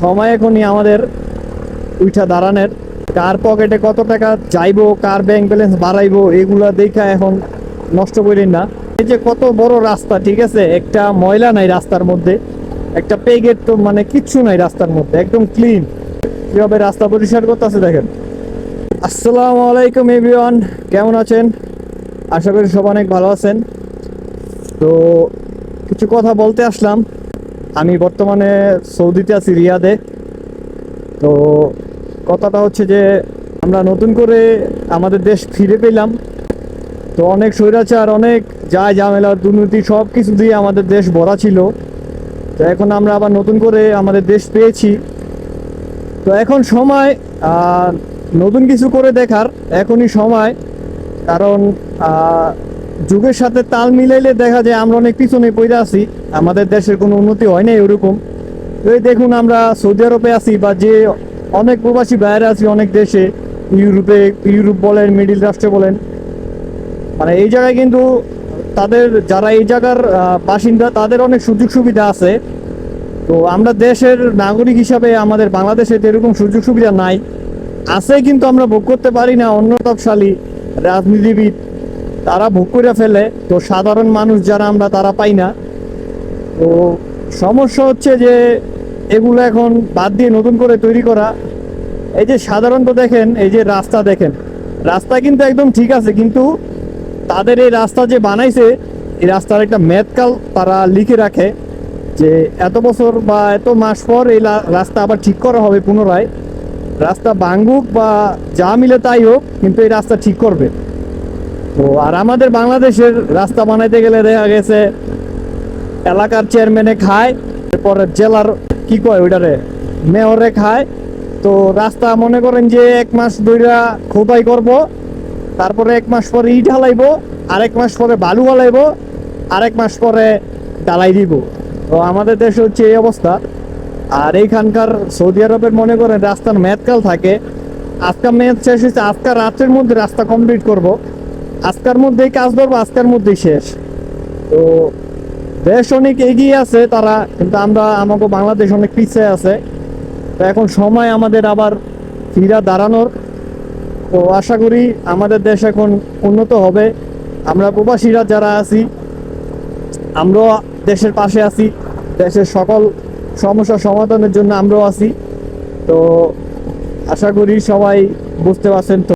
সময় এখনই আমাদের উঠা দাঁড়ানোর। কার পকেটে কত টাকা যাইবো কার ব্যাংক ব্যালেন্স বাড়াইবো, এগুলা দেখা এখন নষ্ট করেন না। এই যে কত বড় রাস্তা, ঠিক আছে? একটা ময়লা নাই রাস্তার মধ্যে। একটা পেগের তো মানে কিচ্ছু নাই রাস্তার মধ্যে, একদম ক্লিন কীভাবে রাস্তা পরিষ্কার করতেছে দেখেন। আসসালামু আলাইকুম এভরিওয়ান কেমন আছেন? আশা করি সব অনেক ভালো আছেন। তো কিছু কথা বলতে আসলাম। আমি বর্তমানে সৌদিতে আছি, রিয়াদে। তো কথাটা হচ্ছে যে, আমরা নতুন করে আমাদের দেশ ফিরে পেলাম। তো অনেক স্বৈরাচার, অনেক যায় ঝামেলা, দুর্নীতি সব কিছু দিয়ে আমাদের দেশ ভরা ছিল। তো এখন আমরা আবার নতুন করে আমাদের দেশ পেয়েছি। তো এখন সময় নতুন কিছু করে দেখার এখনই সময়। কারণ যুগের সাথে তাল মিলাইলে দেখা যায় আমরা অনেক পিছনে পড়ে আছি। আমাদের দেশের কোনো উন্নতি হয় না এরকম। এই দেখুন আমরা সৌদি আরবে আছি বা যে অনেক প্রবাসী বাইরে আছি অনেক দেশে, ইউরোপে, ইউরোপ বলেন, মিডিল রাষ্ট্রে বলেন। মানে এই জায়গায় কিন্তু তাদের, যারা এই জায়গার বাসিন্দা, তাদের অনেক সুযোগ সুবিধা আছে। তো আমরা দেশের নাগরিক হিসাবে আমাদের বাংলাদেশে এরকম সুযোগ সুবিধা নাই। আছে কিন্তু আমরা ভোগ করতে পারি না অন্য তপশালী রাজনীতিবিদ তারা ভোগ করে ফেলে। তো সাধারণ মানুষ যারা আমরা তারা পাই না। তো সমস্যা হচ্ছে যে এগুলো এখন বাদ দিয়ে নতুন করে তৈরি করা। এই যে সাধারণত দেখেন, এই যে রাস্তা দেখেন। রাস্তা কিন্তু একদম ঠিক আছে, কিন্তু তাদের এই রাস্তা যে বানাইছে, এই রাস্তার একটা মেদকাল তারা লিখে রাখে যে এত বছর বা এত মাস পর এই রাস্তা আবার ঠিক করা হবে পুনরায়। রাস্তা ভাঙ্গুক বা যা মিলে তাই হোক, কিন্তু এই রাস্তা ঠিক করবে। তো আর আমাদের বাংলাদেশের রাস্তা বানাইতে গেলে দেখা গেছে, এলাকার চেয়ারম্যানে খায়, এরপরে জেলার কি কয় ওইটারে মেয়রে খায়। তো রাস্তা মনে করেন যে এক মাস ধইরা খোদাই করব, তারপরে এক মাস পরে ইট হালাইবো, আরেক মাস পরে বালু হালাইবো, আরেক মাস পরে ডালাই দিব। তো আমাদের দেশে হচ্ছে এই অবস্থা। আর এইখানকার সৌদি আরবের মনে করেন রাস্তার মেয়াদকাল থাকে। আজকাল মেয়াদ শেষ হয়েছে আজকাল রাত্রের মধ্যে রাস্তা কমপ্লিট করব। আজকার মধ্যেই কাজ ধরবো, আজকের মধ্যেই শেষ। তো দেশ অনেক এগিয়ে আছে তারা, কিন্তু আমরা, আমাকে বাংলাদেশ অনেক পিছিয়ে আছে। তো এখন সময় আমাদের আবার ফিরা দাঁড়ানোর। তো আশা করি আমাদের দেশ এখন উন্নত হবে। আমরা প্রবাসীরা যারা আছি, আমরাও দেশের পাশে আছি। দেশের সকল সমস্যা সমাধানের জন্য আমরাও আছি। তো আশা করি সবাই বুঝতে পারছেন তো।